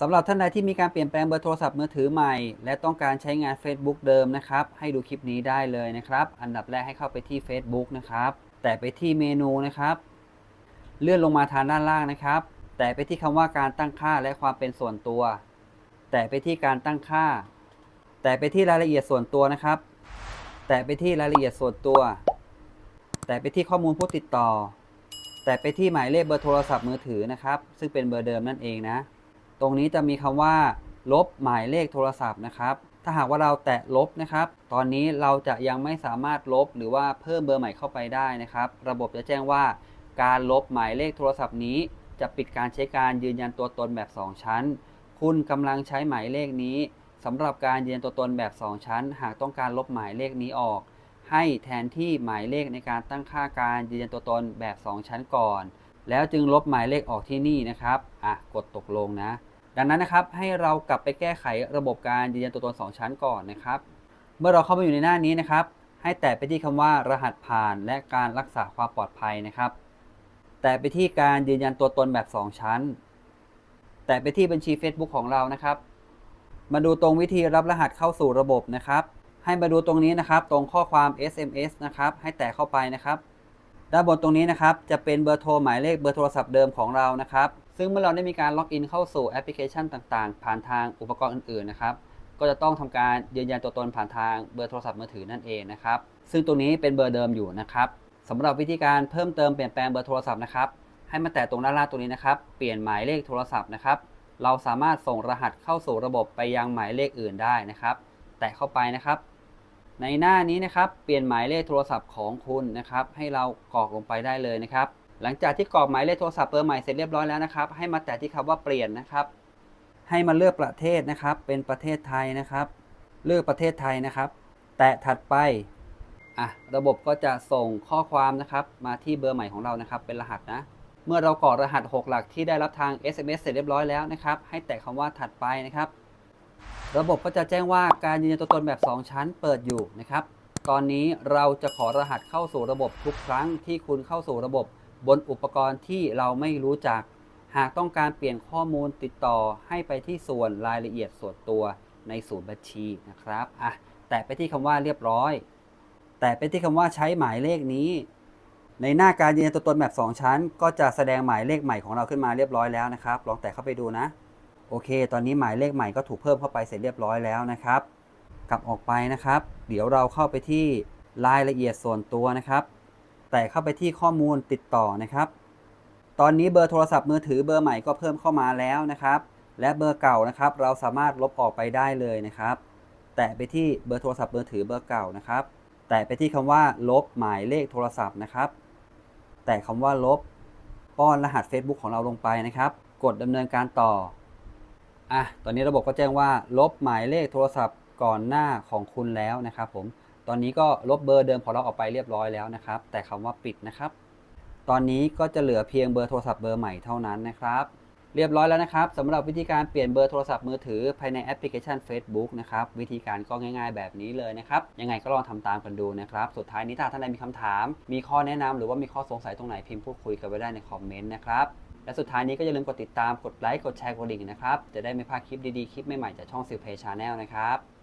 สำหรับท่านใดที่มีการเปลี่ยนแปลงเบอร์โทรศัพท์มือถือใหม่ และต้องการใช้งาน Facebook เดิมนะครับ ให้ดูคลิปนี้ได้เลยนะครับ อันดับแรกให้เข้าไปที่ Facebook นะครับ แต่ไปที่เมนูนะครับ เลื่อนลงมาทางด้านล่างนะครับ แต่ไปที่คำว่าการตั้งค่าและความเป็นส่วนตัว แต่ไปที่การตั้งค่า แต่ไปที่รายละเอียดส่วนตัวนะครับ แต่ไปที่รายละเอียดส่วนตัว แต่ไปที่ข้อมูลผู้ติดต่อ แต่ไปที่หมายเลขเบอร์โทรศัพท์มือถือนะครับ ซึ่งเป็นเบอร์เดิมนั่นเองนะ ตรงนี้จะมีคำว่า ลบหมายเลขโทรศัพท์นะครับ ถ้าหากว่าเราแตะลบนะครับ ตอนนี้เราจะยังไม่สามารถลบหรือว่าเพิ่มเบอร์ใหม่เข้าไปได้นะครับ ระบบจะแจ้งว่า การลบหมายเลขโทรศัพท์นี้ จะปิดการใช้การยืนยันตัวตนแบบ 2 ชั้น คุณกำลังใช้หมายเลขนี้สำหรับการยืนยันตัวตนแบบ 2 ชั้น หากต้องการลบหมายเลขนี้ออก ให้แทนที่หมายเลขในการตั้งค่าการยืนยันตัวตนแบบ 2 ชั้นก่อนแล้วจึงลบหมายเลขออกที่นี่นะครับ อะ กดตกลงนะ ดังนั้นนะครับให้เรากลับไปแก้ไขระบบการยืนยันตัวตน 2 ชั้นก่อนนะครับ เมื่อเราเข้ามาอยู่ในหน้านี้นะครับ ให้แตะไปที่คำว่ารหัสผ่านและการรักษาความปลอดภัยนะครับ แตะไปที่การยืนยันตัวตนแบบ 2 ชั้น แตะไปที่บัญชี Facebook ของเรานะครับ มาดูตรงวิธีรับรหัสเข้าสู่ระบบนะครับ ให้มาดูตรงนี้นะครับ ตรงข้อความ SMS นะครับ ให้แตะเข้าไปนะครับ ด้านบนตรงนี้นะครับ จะเป็นเบอร์โทรหมายเลขเบอร์โทรศัพท์เดิมของเรานะครับ ซึ่งเมื่อเราได้มีการล็อกอินเข้าสู่แอปพลิเคชันต่างๆ ผ่านทางอุปกรณ์อื่นๆนะครับ ก็จะต้องทำการยืนยันตัวตนผ่านทางเบอร์โทรศัพท์มือถือนั่นเองนะครับ ซึ่งตรงนี้เป็นเบอร์เดิมอยู่นะครับสำหรับวิธีการเพิ่มเติมเปลี่ยนแปลงเบอร์โทรศัพท์นะครับให้มาแตะตรงด้านล่างตรงนี้นะครับ เปลี่ยนหมายเลขโทรศัพท์นะครับ เราสามารถส่งรหัสเข้าสู่ระบบไปยังหมายเลขอื่นได้นะครับ แตะเข้าไปนะครับ ในหน้านี้นะครับ เปลี่ยนหมายเลขโทรศัพท์ของคุณนะครับ ให้เรากรอกลงไปได้เลยนะครับ หลังจากที่กรอกหมายเลขโทรศัพท์เบอร์ใหม่เสร็จเรียบร้อยแล้วนะครับ ให้มาแตะที่คำว่าเปลี่ยนนะครับ ให้มาเลือกประเทศนะครับ เป็นประเทศไทยนะครับ เลือกประเทศไทยนะครับ แตะถัดไปอะระบบก็จะส่งข้อความนะครับ มาที่เบอร์ใหม่ของเรานะครับ เป็นรหัสนะ เมื่อเรากรอกรหัส 6 หลักที่ได้รับทาง SMS เสร็จเรียบร้อยแล้วนะครับ ให้แตะคำว่าถัดไปนะครับ ระบบก็จะแจ้งว่าการยืนยันตัวตนแบบ 2 ชั้นเปิดอยู่นะครับ ตอนนี้เราจะขอรหัสเข้าสู่ระบบทุกครั้งที่คุณเข้าสู่ระบบ บนอุปกรณ์ที่เราไม่รู้จัก หากต้องการเปลี่ยนข้อมูลติดต่อให้ไปที่ส่วนรายละเอียดส่วนตัวในศูนย์บัญชีนะครับอะแตะไปที่คำว่าเรียบร้อย แตะไปที่คำว่าใช้หมายเลขนี้ ในหน้าการยืนยันตัวตนแบบ2ชั้น ก็จะแสดงหมายเลขใหม่ของเราขึ้นมาเรียบร้อยแล้วนะครับ ลองแตะเข้าไปดูนะ โอเค ตอนนี้หมายเลขใหม่ก็ถูกเพิ่มเข้าไปเสร็จเรียบร้อยแล้วนะครับ กลับออกไปนะครับ เดี๋ยวเราเข้าไปที่รายละเอียดส่วนตัวนะครับ แต่เข้าไปที่ข้อมูลติดต่อนะครับ ตอนนี้เบอร์โทรศัพท์มือถือเบอร์ใหม่ก็เพิ่มเข้ามาแล้วนะครับ และเบอร์เก่านะครับ เราสามารถลบออกไปได้เลยนะครับ แตะไปที่เบอร์โทรศัพท์มือถือเบอร์เก่านะครับ แตะไปที่คำว่า ลบหมายเลขโทรศัพท์นะครับ แตะคำว่าลบป้อนรหัส Facebook ของเราลงไปนะครับ กดดำเนินการต่ออะตอนนี้ระบบก็แจ้งว่า ลบหมายเลขโทรศัพท์ก่อนหน้าของคุณแล้วนะครับผม ตอนนี้ก็ลบเบอร์เดิมของเราออกไปเรียบร้อยแล้วนะครับ แต่คำว่าปิดนะครับ ตอนนี้ก็จะเหลือเพียงเบอร์โทรศัพท์เบอร์ใหม่เท่านั้นนะครับ เรียบร้อยแล้วนะครับสำหรับวิธีการเปลี่ยนเบอร์โทรศัพท์มือถือภายในแอปพลิเคชัน Facebook นะครับวิธีการก็ง่ายๆแบบนี้เลยนะครับ ยังไงก็ลองทำตามกันดูนะครับ สุดท้ายนี้ถ้าท่านใดมีคำถาม มีข้อแนะนำหรือว่ามีข้อสงสัยตรงไหนพิมพ์พูดคุยกันไว้ได้ในคอมเมนต์นะครับและสุดท้ายนี้ก็อย่าลืมกดติดตามกดไลค์กดแชร์กดดิ่งนะครับจะได้ไม่พลาดคลิปดีๆคลิปใหม่ๆจากช่องซิลเพย์ชาแนลนะครับ